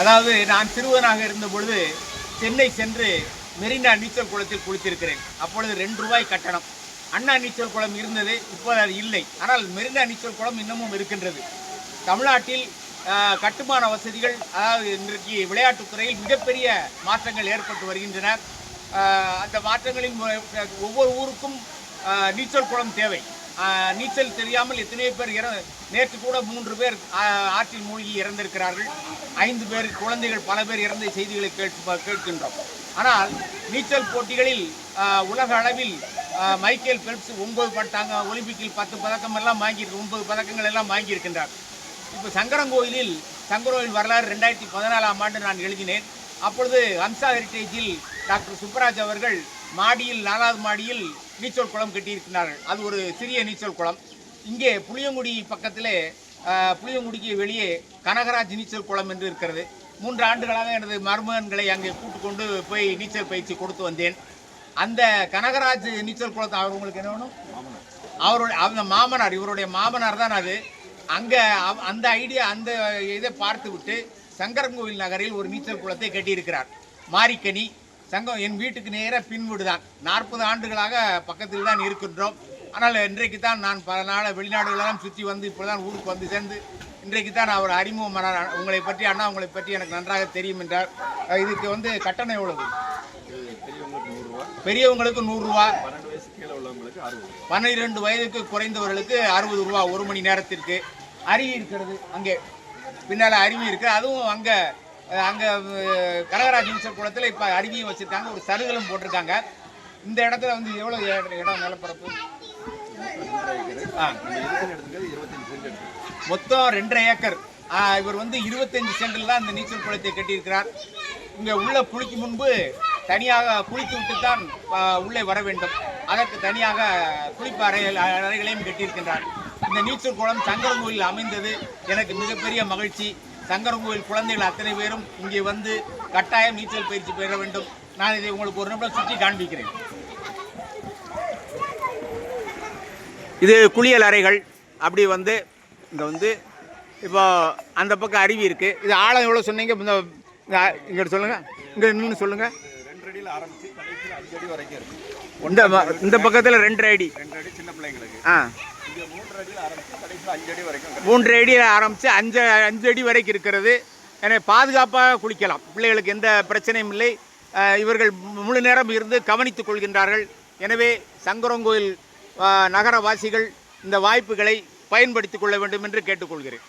அதாவது நான் சிறுவனாக இருந்த பொழுது சென்னை சென்று மெரினா நீச்சல் குளத்தில் குளித்திருக்கிறேன். அப்பொழுது ரெண்டு ரூபாய் கட்டணம். அண்ணா நீச்சல் குளம் இருந்தது இப்போது அது இல்லை. ஆனால் மெரினா நீச்சல் குளம் இன்னமும் இருக்கின்றது. தமிழ்நாட்டில் கட்டுமான வசதிகள் அதாவது இன்றைக்கு விளையாட்டுத்துறையில் மிகப்பெரிய மாற்றங்கள் ஏற்பட்டு வருகின்றன. அந்த மாற்றங்களின் ஒவ்வொரு ஊருக்கும் நீச்சல் குளம் தேவை. நீச்சல் தெரியாமல் எத்தனையோ பேர் இற நேற்று கூட மூன்று பேர் ஆற்றில் மூழ்கி இறந்திருக்கிறார்கள். ஐந்து பேர் குழந்தைகள் பல பேர் இறந்த செய்திகளை கேட்டு கேட்கின்றோம். ஆனால் நீச்சல் போட்டிகளில் உலக அளவில் மைக்கேல் பெல்ப்ஸ் ஒன்பது பட்டாங்க ஒலிம்பிக்கில் பத்து பதக்கம் எல்லாம் வாங்கியிருக்கு ஒன்பது பதக்கங்கள் எல்லாம் வாங்கியிருக்கின்றார். இப்போ சங்கரங்கோயிலில் சங்கரங்கோயில் வரலாறு ரெண்டாயிரத்தி பதினாலாம் ஆண்டு நான் எழுதினேன். அப்பொழுது ஹம்சா ஹெரிட்டேஜில் டாக்டர் சுப்பராஜ் அவர்கள் மாடியில் நாலாவது மாடியில் நீச்சல் குளம் கட்டியிருக்கிறார்கள். அது ஒரு சிறிய நீச்சல் குளம். இங்கே புளியங்குடி பக்கத்திலே புளியங்குடிக்கு வெளியே கனகராஜ் நீச்சல் குளம் என்று இருக்கிறது. மூன்று ஆண்டுகளாக எனது மருமகன்களை அங்கே கூட்டு கொண்டு போய் நீச்சல் பயிற்சி கொடுத்து வந்தேன். அந்த கனகராஜ் நீச்சல் குளத்தை அவர் உங்களுக்கு என்ன வேணும்? அவருடைய அந்த மாமனார் இவருடைய மாமனார் தான் அது. அங்கே அந்த ஐடியா அந்த இதை பார்த்து விட்டு சங்கரங்கோவில் நகரில் ஒரு நீச்சல் குளத்தை கட்டியிருக்கிறார். மாரிக்கனி சங்கம் என் வீட்டுக்கு நேராக பின்வீடு தான் நாற்பது ஆண்டுகளாக பக்கத்தில் தான் இருக்கின்றோம். ஆனால் இன்றைக்கு தான் நான் பல நாள் வெளிநாடுகளெல்லாம் சுற்றி வந்து இப்போ தான் ஊருக்கு வந்து சேர்ந்து இன்றைக்கு தான் அவர் அறிமுகமான உங்களை பற்றி அண்ணா உங்களை பற்றி எனக்கு நன்றாக தெரியும் என்றார். இதுக்கு வந்து கட்டணம் எவ்வளவு? பெரியவங்களுக்கு நூறுரூவா பன்னிரெண்டு வயதுக்கு குறைந்தவர்களுக்கு அறுபது ரூபா ஒரு மணி நேரத்திற்கு. அருவி இருக்கிறது அங்கே. பின்னால் அருவி இருக்கு. அதுவும் அங்கே அங்கே கனகராஜ நீச்சல் குளத்தில் இப்போ அருவியும் வச்சுருக்காங்க ஒரு சருகலும் போட்டிருக்காங்க. இந்த இடத்துல வந்து எவ்வளோ இடம் நிலப்பரப்பு ஆ. மொத்தம் ரெண்டரை ஏக்கர். இவர் வந்து இருபத்தஞ்சு சென்டில் தான் இந்த நீச்சல் குளத்தை கட்டியிருக்கிறார். இங்கே உள்ள குளிக்கும் முன்பு தனியாக குளித்து விட்டு தான் உள்ளே வர வேண்டும். அதற்கு தனியாக குளிப்பு அறைகள் அறைகளையும் கட்டியிருக்கின்றார். இந்த நீச்சல் குளம் சங்கரங்கோயில் அமைந்தது. எனக்கு மிகப்பெரிய மகிழ்ச்சி. சங்கரங்கோயில் குழந்தைகள் அத்தனை பேரும் இங்கே வந்து கட்டாயம் நீச்சல் பயிற்சி பெற வேண்டும். நான் இதை உங்களுக்கு ஒரு நிமிடம் சுற்றி காண்பிக்கிறேன். இது குளியல் அறைகள். அப்படி வந்து இங்கே வந்து இப்போ அந்த பக்கம் அருவி இருக்குது இது ஆழம் எவ்வளோ சொன்னீங்க? இந்த இங்கே சொல்லுங்கள் இங்கே இன்னும் சொல்லுங்கள் ரெண்டு இந்த இந்த பக்கத்தில் ரெண்டரை அடி. ரெண்டு அடி சின்ன பிள்ளைங்களுக்கு. ஆ. இங்கே மூன்று அடியில் ஆரம்பிச்சு வரைக்கும் மூன்று அடியில் ஆரம்பித்து அஞ்சு அஞ்சு அடி வரைக்கும் இருக்கிறது. எனவே பாதுகாப்பாக குளிக்கலாம். பிள்ளைகளுக்கு எந்த பிரச்சனையும் இல்லை. இவர்கள் முழு நேரம் இருந்து கவனித்துக் கொள்கின்றார்கள். எனவே சங்கரங்கோயில் நகரவாசிகள் இந்த வாய்ப்புகளை பயன்படுத்திக் கொள்ள வேண்டும் என்று கேட்டுக்கொள்கிறேன்.